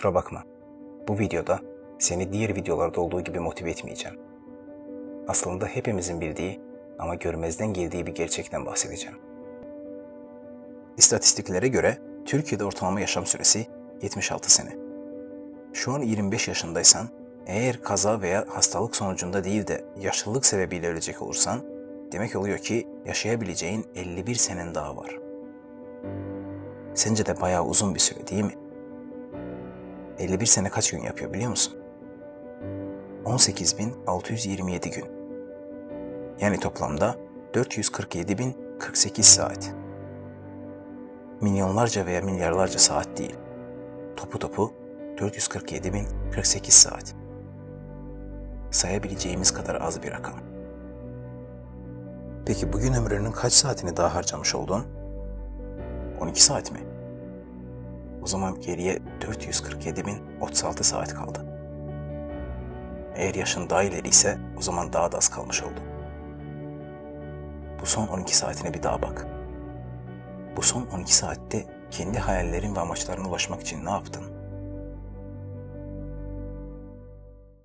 Kusura bakma. Bu videoda seni diğer videolarda olduğu gibi motive etmeyeceğim. Aslında hepimizin bildiği ama görmezden geldiği bir gerçekten bahsedeceğim. İstatistiklere göre Türkiye'de ortalama yaşam süresi 76 sene. Şu an 25 yaşındaysan, eğer kaza veya hastalık sonucunda değil de yaşlılık sebebiyle ölecek olursan, demek oluyor ki yaşayabileceğin 51 senen daha var. Sence de bayağı uzun bir süre değil mi? 51 sene kaç gün yapıyor biliyor musun? 18.627 gün. Yani toplamda 447.048 saat. Milyonlarca veya milyarlarca saat değil. Topu topu 447.048 saat. Sayabileceğimiz kadar az bir rakam. Peki bugün ömrünün kaç saatini daha harcamış oldun? 12 saat mi? O zaman geriye 447.036 saat kaldı. Eğer yaşın daha ileri ise o zaman daha da az kalmış oldu. Bu son 12 saatine bir daha bak. Bu son 12 saatte kendi hayallerin ve amaçlarına ulaşmak için ne yaptın?